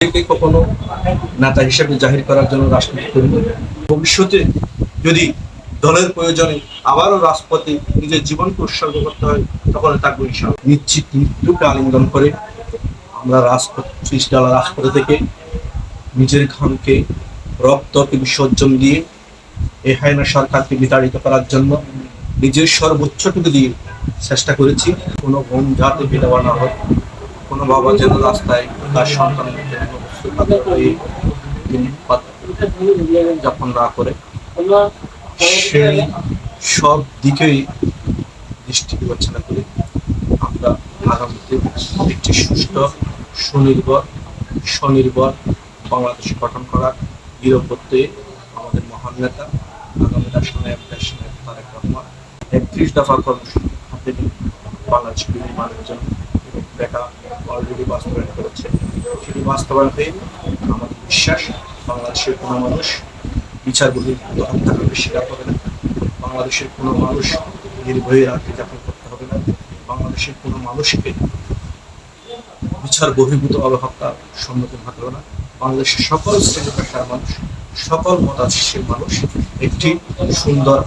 নিজেকে কখনো নেতা হিসেবে জাহির করার জন্য রাজনীতি করি ভবিষ্যতে যদি দলের প্রয়োজনে আবারও রাজপথে নিজের জীবনকে উৎসর্গ করতে হয়, তখন ইনশাল নিশ্চিত মৃত্যুকে আলিঙ্গন করে আমরা রাজপথ ডালা রাজপথে থেকে নিজের ঘামকে, রক্তকে বিসর্জন দিয়ে এই হায়না সরকারকে বিতাড়িত করার জন্য নিজের সর্বোচ্চটুকু দিয়ে চেষ্টা করেছি। কোনো বোন যাতে বিধবা না হয় কোনো বাবা যেন রাস্তায় তার সন্তানের যাপন না করে, সেই সব দিকেই দৃষ্টি বিবেচনা করে আমরা আগামীতে একটি সুস্থ সুনির্ভর, স্বনির্ভর বাংলাদেশ গঠন করার দৃঢ় আমাদের মহান নেতা, আগামী রাষ্ট্রনায়ক দেশনায়ক তারেক রহমান একত্রিশ দফা কর্মসূচি হাতে নিয়ে বাংলাদেশ নির্মাণের জন্য দেখা অলরেডি বাস্তবায়ন করেছে। সেটি বাস্তবায়ন হয়ে আমাদের বিশ্বাস, বাংলাদেশের কোনো মানুষ বিচার বহির হত্যাকাণ্ডের শিকার হবে না। বাংলাদেশের কোনো মানুষ নির্ভয়ে রাত্রি যাপন করতে হবে না। বাংলাদেশের কোনো মানুষকে বিচার বহির্ভূত হত্যার সম্মুখীন হতে হবে না। বাংলাদেশের সকল শ্রেণি পেশার মানুষ, সকল মতাদর্শের মানুষ একটি সুন্দর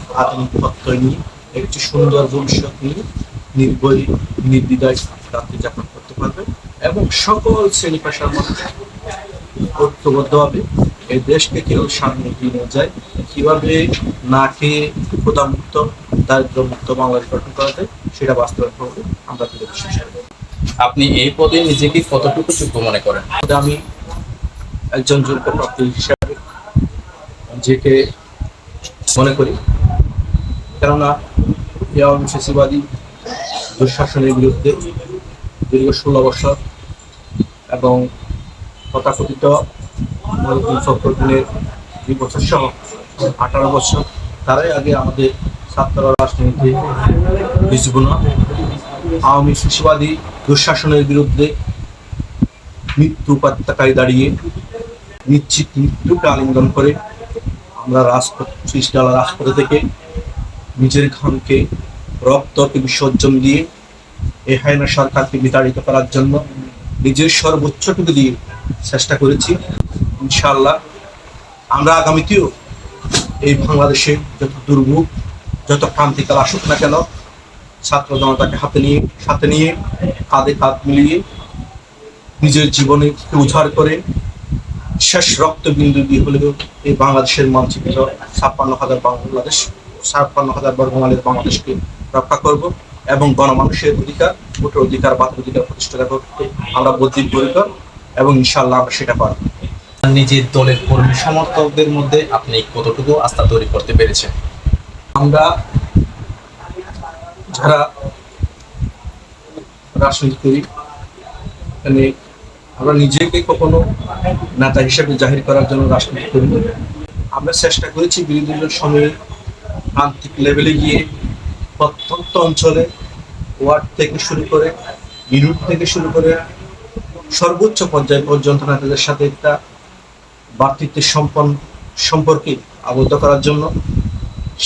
প্রত্যয় নিয়ে, একটি সুন্দর ভবিষ্যৎ নিয়ে নির্ভয়, নির্দ্বিধায় রাত্রি যাপন করতে পারবে। এবং সকল শ্রেণি পেশার মানুষ ঐক্যবদ্ধভাবে এই দেশকে কেউ সামনে নিয়ে যায়। কীভাবে না খেয়ে ক্ষুধামুক্ত দারিদ্র্যমুক্ত বাংলাদেশ গঠন করা যায় সেটা বাস্তবায়ন করবে আমরা দৃঢ় বিশ্বাস করি। আপনি এই পদে নিজেকে কতটুকু যোগ্য মনে করেন? আমি একজন যোগ্য প্রার্থী হিসাবে নিজেকে মনে করি। কেননা এই আওয়ামী ফেসিবাদী দুঃশাসনের বিরুদ্ধে দীর্ঘ ষোলো বছর এবং তথাকথিত মহিউদ্দিন ফখরুদ্দিনের দুই বছর সহ আঠারো বছর। তারাই আগে আমাদের ছাত্র রাজনীতি হিজবুনা আওয়ামী শিশুবাদী দুঃশাসনের বিরুদ্ধে মৃত্যু উপত্যকায় দাঁড়িয়ে নিশ্চিত মৃত্যুকে আলিঙ্গন করে আমরা রাজপথ ডালা রাজপথে থেকে নিজের ঘামকে রক্তকে বিসর্জন দিয়ে এই হায়না সরকারকে বিতাড়িত করার জন্য নিজের সর্বোচ্চটুকু দিয়ে চেষ্টা করেছি। ইনশাল্লাহ আমরা আগামীতেও এই বাংলাদেশে যত দুর্ভোগ, যত ক্রান্তিকাল আসুক না কেন, ছাত্র জনতাকে হাতে নিয়ে, সাথে নিয়ে, কাঁধে কাঁধ মিলিয়ে নিজের জীবনে উদ্ধার করে শেষ রক্তবিন্দু দিয়ে হলেও এই বাংলাদেশের মানচিত্র ছাপ্পান্ন হাজার বাংলাদেশ, ছাপ্পান্ন হাজার বর্গমালের বাংলাদেশকে রক্ষা করব। এবং গণমানুষের অধিকার ভোটের অধিকার বাতের অধিকার প্রতিষ্ঠা করতে আমরা পরিকর এবং ইনশাআল্লাহ আমরা সেটা পারব। নিজের দলের কর্মী সমর্থকদের মধ্যে আপনি কতটুকু আস্থা তৈরি করতে পেরেছেন? আমরা যারা রাজনীতি করি এখানে আমরা নিজেকে কখনো নেতা হিসেবে জাহির করার জন্য রাজনীতি করি। আমরা চেষ্টা করেছি বিরোধী দলের সময়ে প্রান্তিক লেভেলে গিয়ে প্রত্যন্ত অঞ্চলে ওয়ার্ড থেকে শুরু করে ইউনিট থেকে শুরু করে সর্বোচ্চ পর্যায় পর্যন্ত নেতাদের সাথে একটা বাতৃত্বের সম্পন্ন সম্পর্কে আবদ্ধ করার জন্য।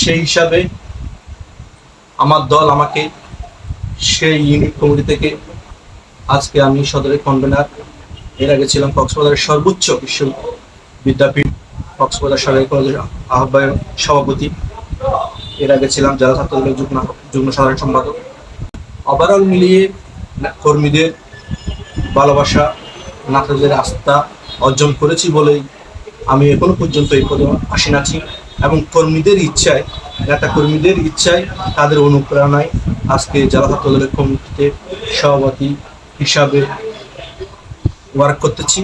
সেই হিসাবে আমার দল আমাকে সেই ইউনিট কমিটি থেকে আজকে আমি সদরের কনভেনার, এর আগে ছিলাম কক্সবাজারের সর্বোচ্চ বিশ্ব বিদ্যাপীঠ কক্সবাজার সরকারি কলেজের আহ্বায়ক সভাপতি। এর আগে ছিলাম জেলা ছাত্রদলের যুগ্ম যুগ্ম সাধারণ সম্পাদক। ওভারঅল মিলিয়ে কর্মীদের ভালোবাসা, নাটকদের আস্থা অর্জন করেছি বলেই আমি এখনও পর্যন্ত এই পদে আসি নাছি এবং কর্মীদের ইচ্ছায়, নেতা কর্মীদের ইচ্ছায় তাদের অনুপ্রেরণায় আজকে জেলা ছাত্র দলের কমিটিতে সভাপতি হিসাবে ওয়ার্ক করতেছি।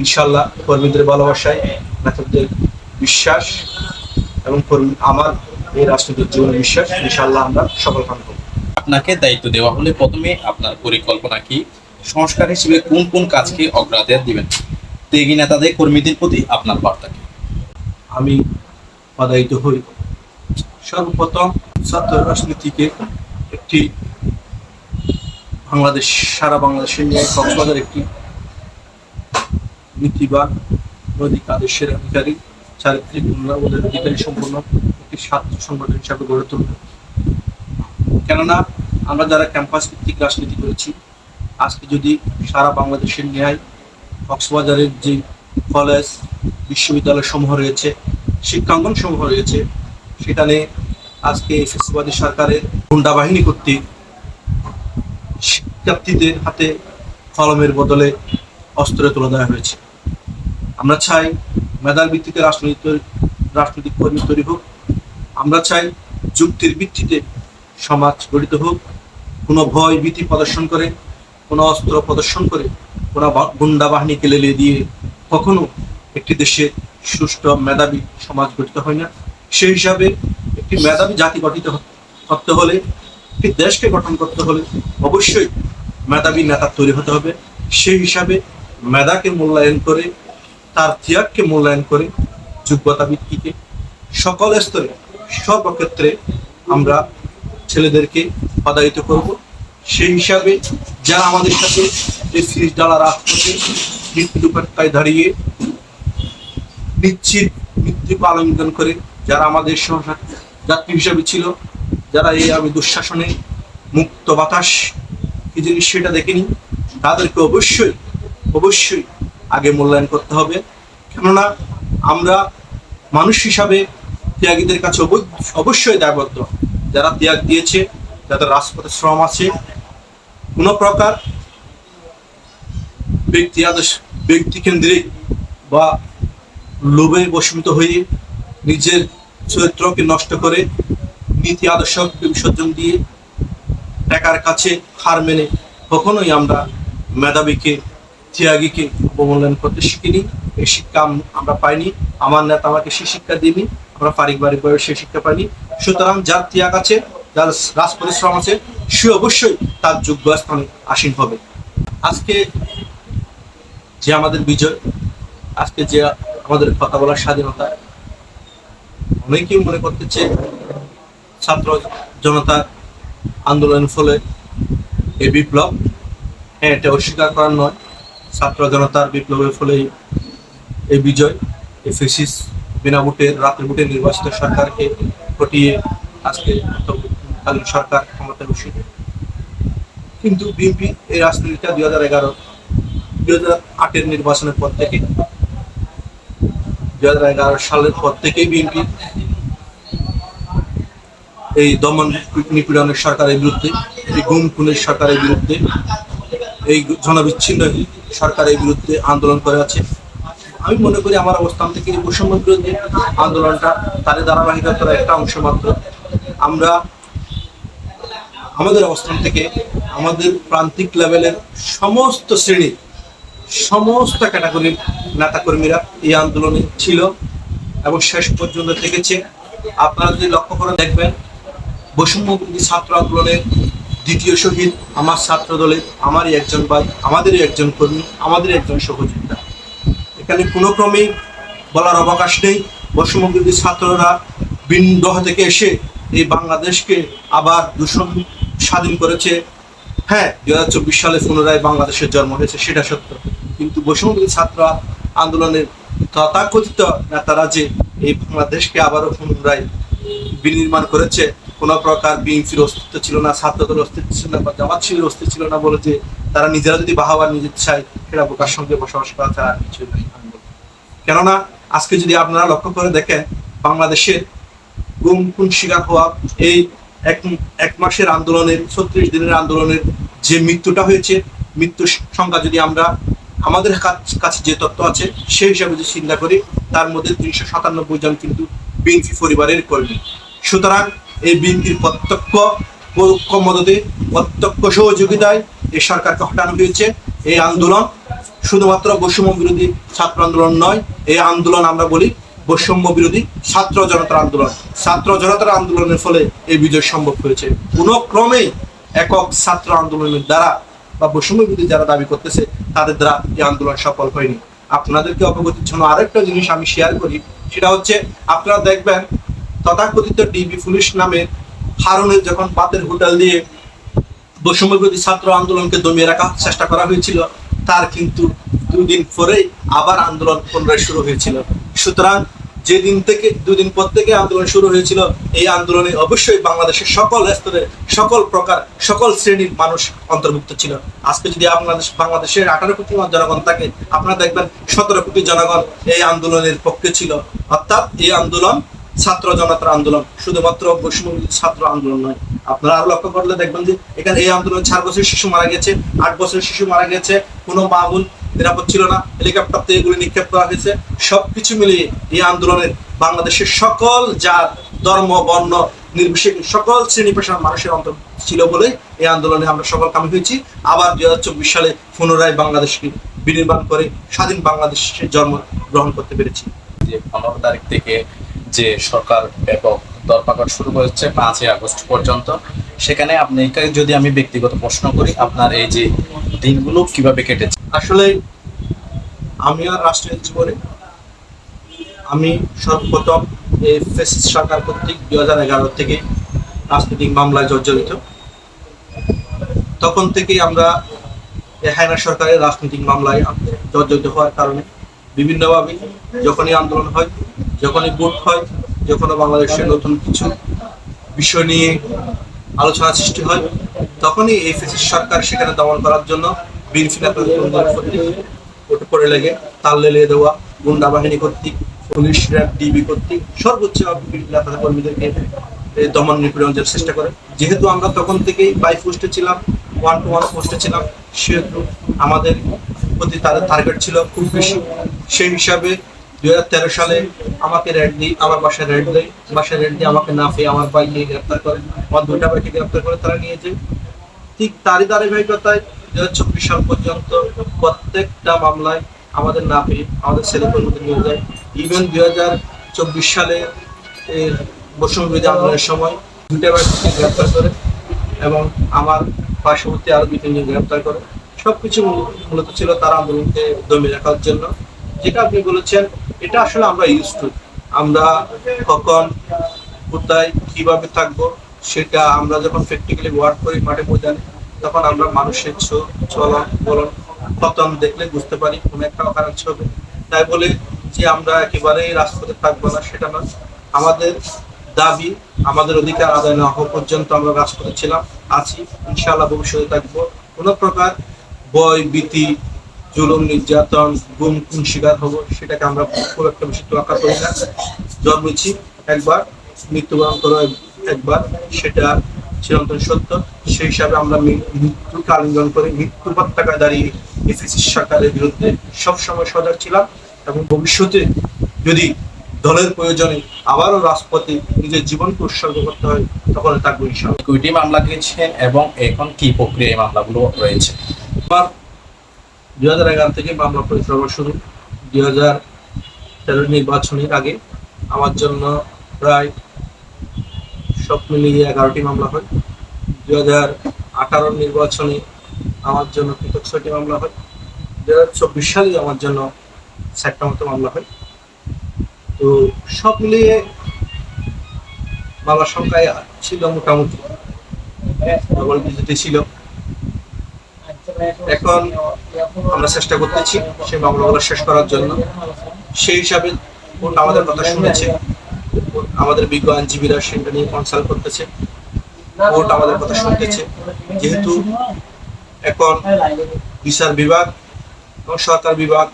ইনশাল্লাহ কর্মীদের ভালোবাসায়, নেতাদের বিশ্বাস এবং কর্মী, আমার এই রাষ্ট্রীয় জীবনের বিশ্বাস ইনশাল্লাহ আমরা সফল কাম করব আপনাকে দায়িত্ব দেওয়া হলে প্রথমে আপনার পরিকল্পনা কি? সংস্কার হিসেবে কোন কোন কাজকে অগ্রাধিকার দিবেন? ত্যাগী নেতাদের কর্মীদের প্রতি আপনার বার্তা কি? আমি বাধায়িত হই। সর্বপ্রথম ছাত্র রাজনীতিকে একটি বাংলাদেশ সারা বাংলাদেশের নিয়ে কক্সবাজার একটি নীতিবান নৈতিক আদেশের অধিকারী চারিত্রিক অধিকারী সম্পন্ন একটি ছাত্র সংগঠন হিসাবে গড়ে তুলব। কেননা, আমরা যারা ক্যাম্পাস ভিত্তিক রাজনীতি করেছি, আজকে যদি সারা বাংলাদেশের ন্যায় কক্সবাজারের যে কলেজ, বিশ্ববিদ্যালয় সমূহ রয়েছে, শিক্ষাঙ্গন সমূহ রয়েছে সেখানে আজকে ফেসিবাদী সরকারের গুন্ডা বাহিনী কর্তৃক শিক্ষার্থীদের হাতে কলমের বদলে অস্ত্র তুলে দেওয়া হয়েছে। আমরা চাই, মেধার ভিত্তিতে রাজনীতি রাজনৈতিক কর্মী তৈরি হোক আমরা চাই যুক্তির ভিত্তিতে সমাজ গঠিত হোক। কোনো ভয় ভীতি প্রদর্শন করে, কোনো অস্ত্র প্রদর্শন করে, কোনো গুন্ডা বাহিনীকে লেলিয়ে দিয়ে কখনো একটি দেশের সুষ্ঠু মেধাবী সমাজ গঠিত হয় না। সেই হিসাবে একটি মেধাবী জাতি গঠিত করতে হলে, একটি দেশকে গঠন করতে হলে অবশ্যই মেধাবী নেতা তৈরি হতে হবে। সেই হিসাবে মেধাকে মূল্যায়ন করে, তার ত্যাগকে মূল্যায়ন করে যোগ্যতা ভিত্তিকে সকল স্তরে সর্বক্ষেত্রে আমরা ছেলেদেরকে পদায়িত করব। সেই হিসাবে যারা আমাদের সাথে এই ফিরিস ডালা রাজপথে মৃত্যু পায় দাঁড়িয়ে নিশ্চিত মৃত্যু আলিঙ্গন করে, যারা আমাদের যাত্রী হিসাবে ছিল, যারা এই আমি দুঃশাসনে মুক্ত বাতাস, কি জিনিস সেটা দেখেনি, তাদেরকে অবশ্যই অবশ্যই আগে মূল্যায়ন করতে হবে। কেননা আমরা মানুষ হিসাবে ত্যাগীদের কাছে অব- অবশ্যই দায়বদ্ধ। যারা ত্যাগ দিয়েছে, যাদের রাজপথে শ্রম আছে, কোনো প্রকার ব্যক্তি আদর্শ ব্যক্তি কেন্দ্রিক বা লোভে বশমিত হয়ে নিজের চরিত্রকে নষ্ট করে নীতি আদর্শ বিসর্জন দিয়ে টাকার কাছে হার মেনে কখনোই আমরা মেধাবীকে, ত্যাগীকে অবমূল্যায়ন করতে শিখিনি। এই শিক্ষা আমরা পাইনি। আমার নেতা আমাকে সেই শিক্ষা দিইনি আমরা পারিবারিকভাবে সেই শিখতে পাইনি। সুতরাং যার ত্যাগ আছে, যার রাজ পরিশ্রম আছে, সে অবশ্যই তার যোগ্য স্থানে আসীন হবে। আজকে যে আমাদের বিজয়, আজকে যে আমাদের কথা বলার স্বাধীনতা, অনেকেই মনে করতেছে ছাত্র জনতার আন্দোলনের ফলে এই বিপ্লব হ্যাঁ এটা অস্বীকার করার নয়, ছাত্র জনতার বিপ্লবের ফলে এই বিজয়, এই ফেসিস বিনা ভোটের রাতের ভোটে নির্বাচিত সরকারকে হটিয়ে আজকে তৎকালীন সরকার ক্ষমতায় বসে কিন্তু বিএনপি এই রাজনীতিটা দুই হাজার এগারো, দুই হাজার আটের নির্বাচনের পর থেকে, দুই হাজার এগারো সালের পর থেকেই বিএনপি এই দমন নিপীড়নের সরকারের বিরুদ্ধে, এই গুম খুনের সরকারের বিরুদ্ধে, এই জনবিচ্ছিন্ন সরকারের বিরুদ্ধে আন্দোলন করে আছে। আমি মনে করি আমার অবস্থান থেকে এই বৈষম্য বিরোধী আন্দোলনটা তার ধারাবাহিকতার একটা অংশ মাত্র। আমরা আমাদের অবস্থান থেকে আমাদের প্রান্তিক লেভেলের সমস্ত শ্রেণি সমস্ত ক্যাটাগরির নেতাকর্মীরা এই আন্দোলনে ছিল এবং শেষ পর্যন্ত থেকেছে আপনারা যদি লক্ষ্য করে দেখবেন বৈষম্য বিরোধী ছাত্র আন্দোলনের দ্বিতীয় শহীদ আমার ছাত্র দলের আমারই একজন ভাই, আমাদেরই একজন কর্মী, আমাদেরই একজন সহযোগিতা এখানে কোনো ক্রমেই বলার অবকাশ নেই। বৈষম্য ছাত্ররা ভিন থেকে এসে এই বাংলাদেশকে আবার দূষণ স্বাধীন করেছে। হ্যাঁ দু হাজার চব্বিশ সালে পুনরায় বাংলাদেশের জন্ম হয়েছে, সেটা সত্য। কিন্তু বৈষম্যবিরোধী ছাত্র আন্দোলনের তথাকথিত নেতারা যে এই বাংলাদেশকে আবারও পুনরায় বিনির্মাণ করেছে কোনো প্রকার বিএনপির অস্তিত্ব ছিল না ছাত্রদের অস্তিত্ব ছিল না বা জামাত শিবিরের অস্তিত্ব ছিল না বলে যে তারা নিজেরা যদি বাহাবার নিজের চায়, সেটা বোকার সঙ্গে বসবাস করা ছাড়া কিছুই বলব। কেননা, আজকে যদি আপনারা লক্ষ্য করে দেখেন, বাংলাদেশের গুম, খুন, শিকার হওয়া এই এক এক মাসের আন্দোলনের, ছত্রিশ দিনের আন্দোলনের যে মৃত্যুটা হয়েছে, মৃত্যুর সংখ্যা যদি আমরা আমাদের কাছে যে তথ্য আছে, সেই হিসাবে যদি চিন্তা করি, তার মধ্যে তিনশো সাতানব্বই জন কিন্তু বিএনপি পরিবারের কর্মী সুতরাং এই বিএনপির প্রত্যক্ষ পরোক্ষ মদতে, প্রত্যক্ষ সহযোগিতায় এই সরকারকে হটানো হয়েছে এই আন্দোলন। শুধুমাত্র বৈষম্য বিরোধী ছাত্র আন্দোলন নয়, এই আন্দোলন আমরা বলি বৈষম্য বিরোধী ছাত্র জনতার আন্দোলন। ছাত্র জনতার আন্দোলনের ফলে এই বিজয় সম্ভব হয়েছে কোনো ক্রমেই একক ছাত্র আন্দোলনের দ্বারা বা বৈষম্য বিরোধী যারা দাবি করতেছে, তাদের দ্বারা এই আন্দোলন সফল হয়নি। আপনাদেরকে অবগতির জন্য আরেকটা জিনিস আমি শেয়ার করি, সেটা হচ্ছে আপনারা দেখবেন তথাকথিত ডিবি পুলিশ নামে হারুনের যখন পাতের হোটেল দিয়ে বৈষম্য বিরোধী ছাত্র আন্দোলনকে দমিয়ে রাখার চেষ্টা করা হয়েছিল, তার কিন্তু দুই দিন পরেই আবার আন্দোলন পুনরায় শুরু হয়েছিল। সুতরাং যেদিন থেকে, দুদিন পর থেকে আন্দোলন শুরু হয়েছিল, এই আন্দোলনে অবশ্যই বাংলাদেশের সকল স্তরে সকল প্রকার, সকল শ্রেণির মানুষ অন্তর্ভুক্ত ছিল। আজকে যদি বাংলাদেশ বাংলাদেশের আঠারো কোটি জনগণ থাকে, আপনারা দেখবেন সতেরো কোটি জনগণ এই আন্দোলনের পক্ষে ছিল। অর্থাৎ এই আন্দোলন ছাত্র জনতার আন্দোলন, শুধুমাত্র বৈষম্য ছাত্র আন্দোলন নয়। আপনারা আরও লক্ষ্য করলে দেখবেন যে, এখানে এই আন্দোলনে চার বছরের শিশু মারা গেছে, আট বছরের শিশু মারা গেছে, কোনো মা বোন নিরাপদ ছিল না হেলিকপ্টারতে এগুলি নিক্ষেপ করা হয়েছে। সবকিছু মিলিয়ে এই আন্দোলনের বাংলাদেশের সকল জাত, ধর্ম, বর্ণ, নির্বিশেষে সকল শ্রেণি পেশার মানুষের অন্তর ছিল বলে এই আন্দোলনে আমরা সকল কামি হয়েছি। আবার দুই হাজার চব্বিশ সালে পুনরায় বাংলাদেশকে বিনির্মাণ করে স্বাধীন বাংলাদেশের জন্ম গ্রহণ করতে পেরেছি। যে পনেরো তারিখ থেকে যে সরকার ব্যাপক দরপাকট শুরু করেছে পাঁচই আগস্ট পর্যন্ত, সেখানে আপনাকে যদি আমি ব্যক্তিগত প্রশ্ন করি, আপনার এই যে দিনগুলো কীভাবে কেটেছে? আসলে আমি আর রাষ্ট্রীয় জীবনে, আমি সর্বপ্রথম এই সরকার কর্তৃক দুই হাজার এগারো থেকে রাজনৈতিক মামলায় জর্জরিত। তখন থেকেই আমরা হায়না সরকারের রাজনৈতিক মামলায় জর্জরিত হওয়ার কারণে বিভিন্নভাবে যখনই আন্দোলন হয় যখনই ভোট হয় যখনই বাংলাদেশের নতুন কিছু বিষয় নিয়ে আলোচনা সৃষ্টি হয়, তখনই এই ফেসিস সরকার সেখানে দমন করার জন্য নেতাদের ওটা করে লেগে। তাল লেলিয়ে দেওয়া গুন্ডা বাহিনী কর্তৃক, পুলিশ, র্যাব, ডিবি কর্তৃক, সর্বোচ্চ নেতা কর্মীদেরকে দমন নিপীড়নের চেষ্টা করে। যেহেতু আমরা তখন থেকেই বাই পোস্টে ছিলাম ওয়ান টু ওয়ান পোস্টে ছিলাম, সেহেতু আমাদের প্রতি তাদের টার্গেট ছিল খুব বেশি। সেই হিসাবে দুই হাজার তেরো সালে আমাকে রেড দিই আমার বাসায় রেড দেয়। বাসায় রেড দিয়ে আমাকে না পেয়ে আমার ভাই নিয়ে গ্রেপ্তার করে। আমার দুটা ভাইকে গ্রেপ্তার করে তারা নিয়ে যায়। ঠিক তারই ধারাবাহিকতায় দুই হাজার চব্বিশ সাল পর্যন্ত প্রত্যেকটা মামলায় আমাদের না পেয়ে আমাদের ছেলে কর্মীদের নিয়ে যায়। ইভেন দুই হাজার চব্বিশ সালে বৈষম্য বিরোধী আন্দোলনের সময় দুইটা ব্যক্তিকে গ্রেপ্তার করে এবং আমার পার্শ্ববর্তী আরও দুই তিনজন গ্রেপ্তার করে। সবকিছু মূল- মূলত ছিল তার আন্দোলনকে দমে রাখার জন্য। যেটা আপনি বলেছেন, এটা আসলে আমরা ইউজ টু আমরা কখন, কোথায়, কীভাবে থাকব, সেটা আমরা যখন প্র্যাকটিক্যালি ওয়ার্ক করি মাঠে ময়দানে, তখন আমরা মানুষের চলন, বলন, পতন দেখলে বুঝতে পারি কোনো একটা অকারণ হবে। তাই বলে যে আমরা একেবারেই রাজপথে থাকব না, সেটা না আমাদের দাবি, আমাদের অধিকার আদায় না হওয়া পর্যন্ত আমরা রাজপথে ছিলাম, আছি, ইনশাআল্লাহ ভবিষ্যতে থাকব। কোনো প্রকার বয়, ভীতি জুলুম নির্যাতন গুম খুন শিকার হব সেটাকে আমরা খুব একটা বেশি তোয়াক্কা করি না। জন্মেছি একবার মৃত্যুবরণ করো একবার। সেটা চিরন্তন সত্য। সেই হিসাবে আমরা মৃত্যুকে আলিঙ্গন করে মৃত্যু পতাকা দাঁড়িয়ে এসিসি সরকারের বিরুদ্ধে সবসময় সজাগ ছিলাম এবং ভবিষ্যতে যদি দলের প্রয়োজনে আবারও রাজপথে নিজের জীবনকে উৎসর্গ করতে হয় তখন থাকব ইনশাআল্লাহ। কুইটি মামলা দিয়েছেন এবং এখন কি প্রক্রিয়া এই মামলাগুলো রয়েছে? আমার দুই এগারো থেকে মামলা পরিচালনা শুরু। দুই হাজার তেরো নির্বাচনের আগে আমার জন্য প্রায় সব মিলিয়ে এগারোটি মামলা হয়। দুই হাজার আঠারো নির্বাচনে আমার জন্য পৃথক ছয়টি মামলা হয়। দুই হাজার চব্বিশ সালে আমার জন্য চারটা মতো মামলা হয়। তো সব মিলিয়ে মামলার সংখ্যায় ছিল মোটামুটি ডবল ডিজিটে ছিল। এখন আমরা চেষ্টা করতেছি সেই মামলাগুলো শেষ করার জন্য। সেই হিসাবে কোর্ট আমাদের কথা শুনেছে, আমাদের বিজ্ঞ আইনজীবীরা সেটা নিয়ে কনসাল্ট করতেছে কোর্ট আমাদের কথা শুনতেছে। যেহেতু এখন বিচার বিভাগ এবং সরকার বিভাগ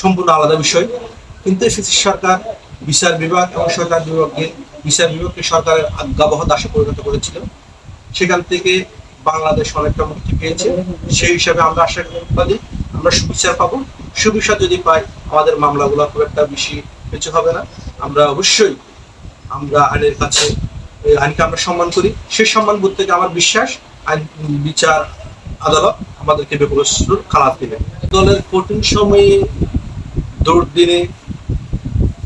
সম্পূর্ণ আলাদা বিষয়, কিন্তু এসেছে সরকার, বিচার বিভাগ এবং সরকার বিভাগকে বিচার বিভাগকে সরকারের আজ্ঞাবহ দাসে পরিণত করেছিল। সেখান থেকে বাংলাদেশ অনেকটা মুক্তি পেয়েছে। সেই হিসাবে আমরা আশাবাদী আমরা সুবিচার পাবো। সুবিচার যদি পাই, আমাদের মামলাগুলো খুব একটা বেশি কিছু হবে না। আমরা অবশ্যই আমরা আইনের কাছে আইনকে আমরা সম্মান করি। সেই সম্মান বোধ থেকে আমার বিশ্বাস, আইন, বিচার আদালত আমাদেরকে বেপরস্তুর খালাস দিবে দলের কঠিন সময়ে দুর্দিনে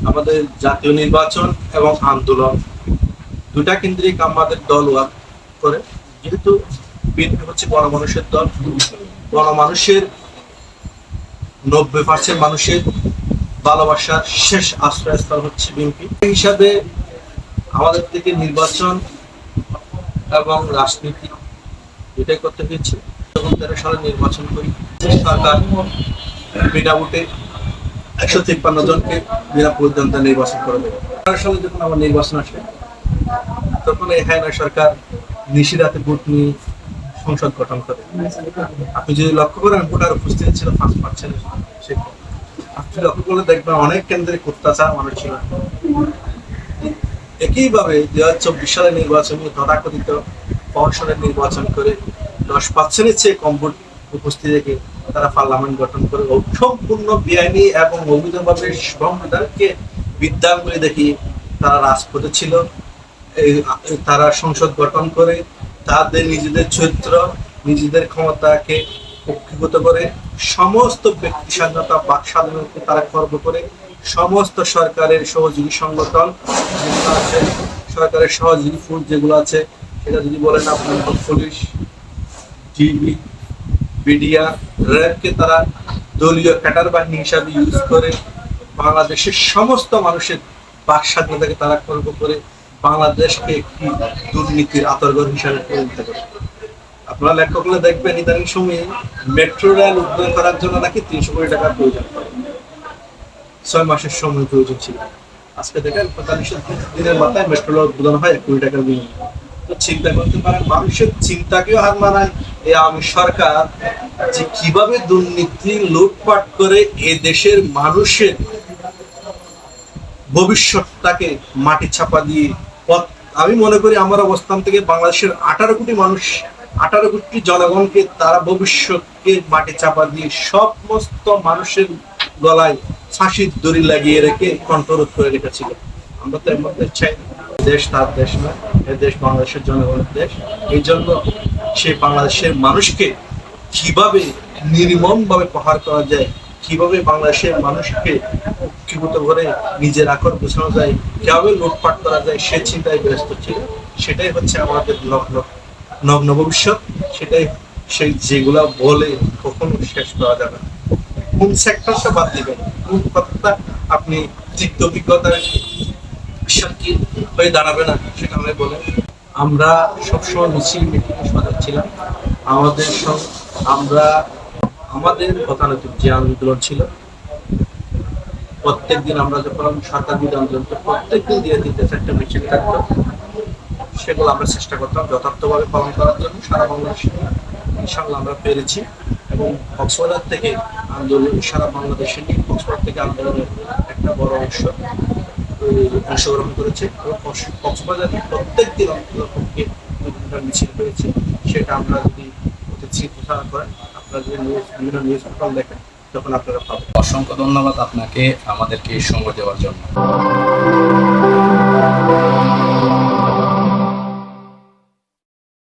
আমাদের জাতীয় নির্বাচন এবং আন্দোলন দুটা কেন্দ্রিক আমাদের দল ওয়ার্ক করে। যেহেতু বিএনপি হচ্ছে গণমানুষের দল। গণমানুষের নব্বই পার্সেন্ট মানুষের ভালোবাসার শেষ আশ্রয়স্থল হচ্ছে বিএনপি। হিসাবে আমাদের থেকে নির্বাচন এবং রাজনীতি দুটাই করতে হয়েছে। যখন তেরো সালে নির্বাচন করি, সরকার একশো তিপ্পান্ন জনকে বিনা প্রতিদ্বন্দ্বিতা নির্বাচন করে দেবে। আঠারো সালে যখন আমার নির্বাচন আসে, তখন এই সরকার নিশিরাতে ভোট নিয়ে সংসদ গঠন করে। আপনি যদি লক্ষ্য করেন ভোটার উপস্থিতি ছিল পাঁচ পার্সেন্ট আপনি লক্ষ্য করলে দেখবেন অনেক কেন্দ্রে অত্যাচার মানুষ ছিল। একইভাবে দু হাজার চব্বিশ সালের নির্বাচনে তথাকথিত প্রহসনের নির্বাচন করে দশ পার্সেন্টের চেয়ে কম ভোট উপস্থিতি রেখে তারা পার্লামেন্ট গঠন করে। সম্পূর্ণ বেআইনি এবং অবৈধভাবে সংবিধানকে বিদ্যাঙ্গুলি দেখিয়ে তারা রাজপথে ছিল। তারা সংসদ গঠন করে তাদের নিজেদের চরিত্র, নিজেদের ক্ষমতাকে কক্ষিগত করে, সমস্ত ব্যক্তি স্বাধীনতা বাক স্বাধীনতা তারা খর্ব করে, সমস্ত সরকারের সহযোগী সংগঠন যেগুলো আছে, সরকারের সহযোগী ফুড যেগুলো আছে, সেটা যদি বলেন আপনার পুলিশ ডিবি বিডিয়া র্যাবকে তারা দলীয় ক্যাটার বাহিনী হিসাবে ইউজ করে, বাংলাদেশের সমস্ত মানুষের বাক স্বাধীনতাকে তারা খর্ব করে বাংলাদেশকে একটি দুর্নীতির আতর্গর হিসাবে পরিণত করে। আপনারা করলে দেখবেন, ইদানিং সময়ে মেট্রো রেল উদ্বোধন করার জন্য নাকি তিনশো কোটি টাকার প্রয়োজন ছয় মাসের সময় প্রয়োজন ছিল। আজকে দেখেন পঁয়তাল্লিশ দিনের মাথায় মেট্রো রেল উদ্বোধন হয় এক কোটি টাকার বিনিময়ে। তো চিন্তা করতে পারেন, মানুষের চিন্তাকেও হার মানায় এই আওয়ামী সরকার যে কীভাবে দুর্নীতি লুটপাট করে এ দেশের মানুষের ভবিষ্যৎটাকে মাটি চাপা দিয়ে আমি মনে করি আমার অবস্থান থেকে বাংলাদেশের আঠারো কোটি মানুষ, আঠারো কোটি জনগণকে তারা ভবিষ্যৎকে মাটি চাপা দিয়ে সমস্ত মানুষের গলায় ফাঁসির দড়ি লাগিয়ে রেখে কণ্ঠরোধ করে রেখেছিল। আমরা তো এর চাই দেশ তার দেশ না, এ দেশ বাংলাদেশের জনগণের দেশ। এই জন্য সেই বাংলাদেশের মানুষকে কীভাবে নির্মম ভাবে প্রহার করা যায় কীভাবে বাংলাদেশের মানুষকে উৎক্ষিপ্ত করে নিজের আকর বোঝানো যায়, কীভাবে লুটপাট করা যায়, সে চিন্তায় ব্যস্ত ছিল। সেটাই হচ্ছে আমাদের লগ্ন নগ্ন ভবিষ্যৎ। সেটাই সেই যেগুলা বলে কখনো শেষ করা যাবে না। কোন সেক্টরটা বাদ দিবেন? কোন কথাটা আপনি তিক্ত অভিজ্ঞতার সাক্ষী হয়ে দাঁড়াবে না, সেটা আমি বলে আমরা সবসময় মিছিল মিটিং সাজাচ্ছিলাম আমাদের সব আমরা আমাদের গতানুগতিক যে আন্দোলন ছিল, প্রত্যেক দিন আমরা যখন সরকার বিরোধী আন্দোলন প্রত্যেক দিন দিয়ে তিনটে চারটে মিছিল থাকতো। সেগুলো আমরা চেষ্টা করতাম যথার্থভাবে পালন করার জন্য সারা বাংলাদেশে। ইনশাল্লাহ আমরা পেরেছি এবং কক্সবাজার থেকে আন্দোলন, সারা বাংলাদেশে নিয়ে কক্সবাজার থেকে আন্দোলনের একটা বড় অংশ অংশগ্রহণ করেছে এবং কক্স- কক্সবাজারে প্রত্যেক দিন দুই মিছিল হয়েছে। সেটা আমরা যদি প্রচার করেন বিভিন্ন দেখেন অসংখ্য ধন্যবাদ আপনাকে আমাদেরকে এই সঙ্গ দেওয়ার জন্য।